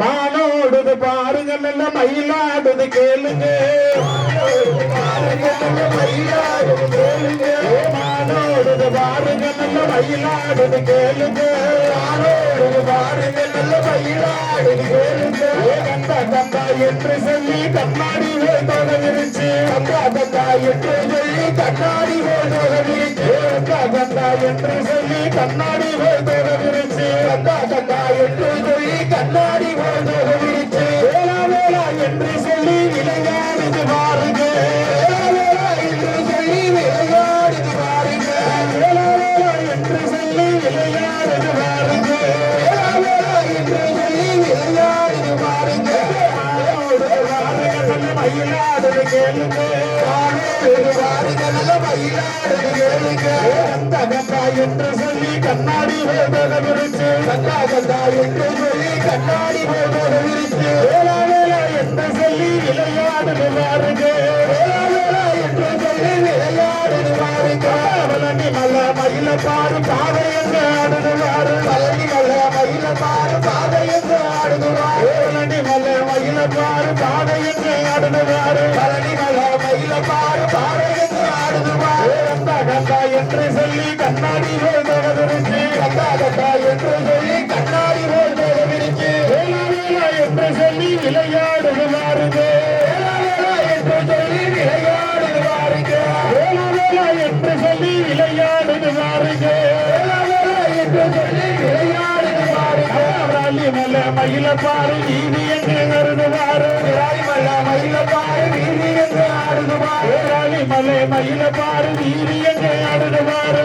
மானோடுது பாருங்க நல்ல மயிலாடுது கேளுங்க. மானோடுது பாருங்க நல்ல மயிலாடுது கேளுங்க. மானோடுது பாருங்க நல்ல மயிலாடுது கேளுங்க. கண்டா கண்டா என்று சொல்லி கண்ணாடி வேதோட விரிச்சு கண்டா கந்தா என்று சொல்லி கண்ணாடி வேதோட விரிச்சு கண்டா கந்தா என்று சொல்லி கண்ணாடி தொடங்கிருச்சு விரிச்சு கந்தா கந்தா என்று கண்ணாடி வேதோட விரிச்சு வேளா வேளா என்று சொல்லி விளையாடுது பாருங்க. வேளா வேளா என்று சொல்லி விளையாடுது பாருங்க வேளா வேளா என்று சொல்லி விளையாடுது பாருங்க வேளா வேளா என்று சொல்லி விளையாடுது பாருங்க மயிலாடுது கேளுங்க என்று சொல்லி கண்ணாடி விரிச்சு என்று சொல்லி கண்ணாடி விரிச்சு வேளா வேளா என்று சொல்லி வேளா வேளா என்று சொல்லி பழனி மல்ல மயில பாரு பாதை என்று ஆடுது பாரு பழனி மல்ல மயில பாரு பாதை பழனி மல மயில பாரு பாதை என்று ஆடுது பாரு பழனி மல மயில பாரு பாதை என்று ஆடுது பாரு கந்தா கந்தா என்று சொல்லி கண்ணாடி போல் விரிச்சு கந்தா கந்தா என்று சொல்லி கண்ணாடி போல் விரிச்சு என்று சொல்லி விளையாடுது ராலி மல்ல மயில பாரு வீதி என்று வருது மல்ல மயில பாரு நீதி என்று ஆடுது மலை மயில பாரு நீதி என்று ஆடுதுவாரு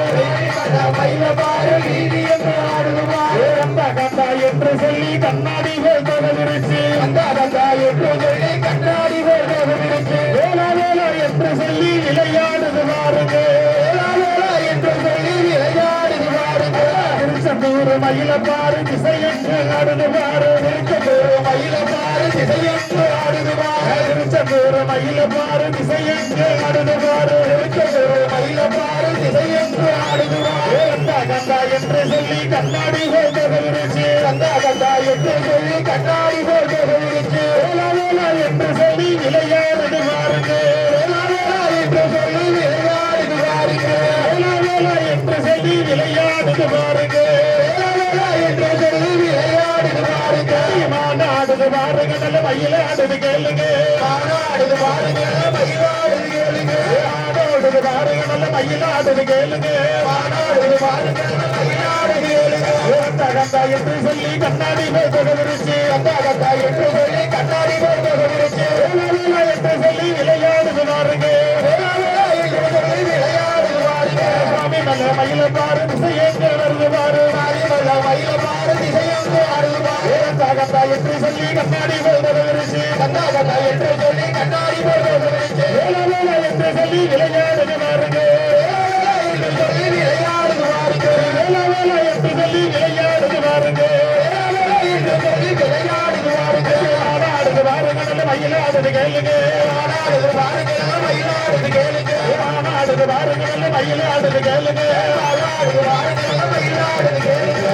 மயில பாரு நீதி என்று ஆடுதுவாரு கந்தா என்று சொல்லி கண்ணாடி திருச்செந்தூர் மயில பாரு திசையற்று ஆடுது பாரு திருச்செந்தூர் மயில பாரு திசையற்று ஆடுது பாரு. திருச்செந்தூர் மயில பாரு திசையற்று ஆடுது பாரு திருச்செந்தூர் மயில பாரு திசையற்று ஆடுது பாரு. கந்தா கந்தா என்று சொல்லி கண்ணாடி போட்டு விரிச்சு கந்தா கந்தா என்று சொல்லி கண்ணாடி போட்டு விரிச்சு. வேளா வேளா என்று சொல்லி விளையாடுது பாருங்க. வேளா வேளா என்று சொல்லி விளையாடுது பாருங்க. வேளா வேளா என்று சொல்லி விளையாடுது பாருங்க. மாநாடுது பாருங்க நல்ல மயிலாடுது கேளுங்க. பாருங்க கேளுங்க. பாருங்க நல்ல கேளுங்க. பாருங்க கேளுங்க. என்று சொல்லி கண்ணாடி என்று சொல்லி கண்ணாடி என்று சொல்லி விளையாடுது பாருங்க. விளையாடுது பாருங்க. சுவாமி நல்ல மயில பாரு திசையெங்க வருது பாரு. மயில பாரு திசையெங்க பாரு. என்று சொல்லி கண்ணாடி போடுவதற்கு விரிச்சு என்று சொல்லி கண்ணாடி போடுவதற்கு விரிச்சு. என்று சொல்லி விளையாடுகிறார்கள் என்று சொல்லி விளையாடுது பாருங்க. என்று சொல்லி விளையாடுது என்று சொல்லி விளையாடுது ஆடாடுது மயிலாடுது கேளுங்க. ஆடாடுது மயிலாடுது கேளுங்க. ஆடாடுது மயிலாடுது கேளுங்க. ஆடாடுது மயிலாடுது கேளுங்க.